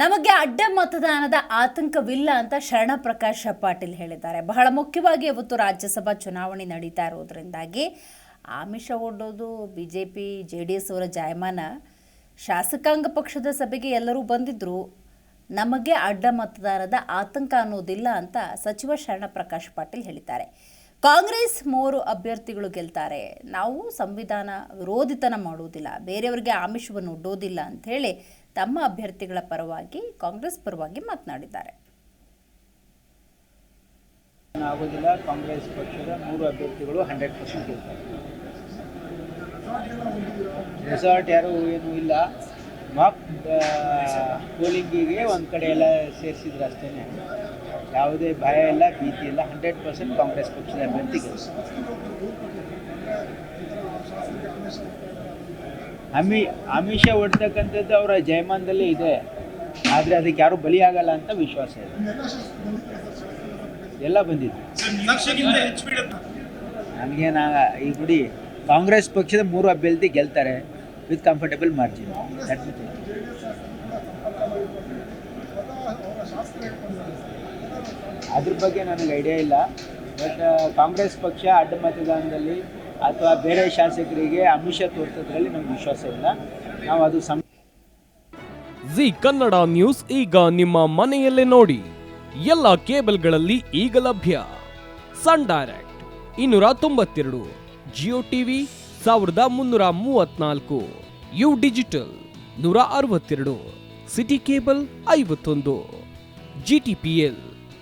ನಮಗೆ ಅಡ್ಡ ಮತದಾನದ ಆತಂಕವಿಲ್ಲ ಅಂತ ಶರಣ ಪ್ರಕಾಶ ಪಾಟೀಲ್ ಹೇಳಿದ್ದಾರೆ. ಬಹಳ ಮುಖ್ಯವಾಗಿ ಇವತ್ತು ರಾಜ್ಯಸಭಾ ಚುನಾವಣೆ ನಡೀತಾ ಇರೋದ್ರಿಂದಾಗಿ ಆಮಿಷ ಒಡ್ಡೋದು B J P J D S ಅವರ ಜಾಯಮಾನ ಶಾಸಕಾಂಗ ಪಕ್ಷದ ಸಭೆಗೆ ಎಲ್ಲರೂ ಬಂದಿದ್ರು. ನಮಗೆ ಅಡ್ಡ ಮತದಾನದ ಆತಂಕ ಅನ್ನೋದಿಲ್ಲ ಅಂತ ಸಚಿವ ಶರಣ ಪ್ರಕಾಶ್ ಪಾಟೀಲ್ ಹೇಳಿದ್ದಾರೆ. ಕಾಂಗ್ರೆಸ್ ಮೂರು ಅಭ್ಯರ್ಥಿಗಳು ಗೆಲ್ತಾರೆ. ನಾವು ಸಂವಿಧಾನ ವಿರೋಧಿತನ ಮಾಡುವುದಿಲ್ಲ. ಬೇರೆಯವರಿಗೆ ಆಮಿಷವನ್ನು ಒಡ್ಡೋದಿಲ್ಲ ಅಂತ ಹೇಳಿ ತಮ್ಮ ಅಭ್ಯರ್ಥಿಗಳ ಪರವಾಗಿ ಕಾಂಗ್ರೆಸ್ ಪರವಾಗಿ ಮಾತನಾಡಿದ್ದಾರೆ. ಆಗೋದಿಲ್ಲ ಕಾಂಗ್ರೆಸ್ ಪಕ್ಷದ ಮೂರು ಅಭ್ಯರ್ಥಿಗಳು ಹಂಡ್ರೆಡ್ ಪರ್ಸೆಂಟ್ ಗೆಲ್ತಾರೆ. ರೆಸಾರ್ಟ್ ಯಾರು ಏನು ಇಲ್ಲ. ಮಾಕ್ ಪೋಲಿಂಗಿಗೆ ಒಂದು ಕಡೆ ಎಲ್ಲ ಸೇರಿಸಿದ್ರು ಅಷ್ಟೇ ಯಾವುದೇ ಭಯ ಇಲ್ಲ, ಭೀತಿ ಇಲ್ಲ ಹಂಡ್ರೆಡ್ ಪರ್ಸೆಂಟ್ ಕಾಂಗ್ರೆಸ್ ಪಕ್ಷದ ಅಭ್ಯರ್ಥಿ ಅಮಿ ಆಮಿಷ ಹೊಡ್ತಕ್ಕಂಥದ್ದು ಅವರ ಜಯಮಾನದಲ್ಲೇ ಇದೆ. ಆದರೆ ಅದಕ್ಕೆ ಯಾರು ಬಲಿಯಾಗಲ್ಲ ಅಂತ ವಿಶ್ವಾಸ ಇದೆ. ಎಲ್ಲ ಬಂದಿದೆ. ಲಕ್ಷಕ್ಕಿಂತ ಹೆಚ್ಚು ಬೀಳುತ್ತೆ ನನಗೆ ನಾ, ಈ ಗುಡಿ ಕಾಂಗ್ರೆಸ್ ಪಕ್ಷದ ಮೂರು ಅಭ್ಯರ್ಥಿ ಗೆಲ್ತಾರೆ ವಿತ್ ಕಂಫರ್ಟಬಲ್ ಮಾರ್ಜಿನ್ ಅದ್ರ ಬಗ್ಗೆ ನನಗೆ ಐಡಿಯಾ ಇಲ್ಲ. ಬಟ್ ಕಾಂಗ್ರೆಸ್ ಪಕ್ಷ ಅಡ್ಡ ಮತದಾನದಲ್ಲಿ ಅಥವಾ ಬೇರೆ ಶಾಸಕರಿಗೆ ಅಮಿಷ ತೋರಿಸೋದ್ರಲ್ಲಿ ನಮ್ಗೆ ವಿಶ್ವಾಸ ಇಲ್ಲ. ನಾವು ಅದು ಸಂ ಜಿ ಕನ್ನಡ ನ್ಯೂಸ್ ಈಗ ನಿಮ್ಮ ಮನೆಯಲ್ಲೇ ನೋಡಿ. ಎಲ್ಲ ಕೇಬಲ್ಗಳಲ್ಲಿ ಈಗ ಲಭ್ಯ. ಸನ್ ಡೈರೆಕ್ಟ್ ಇನ್ನೂರ ತೊಂಬತ್ತೆರಡು, ಜಿಯೋ ಟಿವಿ ಸಾವಿರದ ಮುನ್ನೂರ ಮೂವತ್ನಾಲ್ಕು, ಯು ಡಿಜಿಟಲ್ ನೂರ ಅರವತ್ತೆರಡು, ಸಿಟಿ ಕೇಬಲ್ ಐವತ್ತೊಂದು ಜಿಟಿಪಿಎಲ್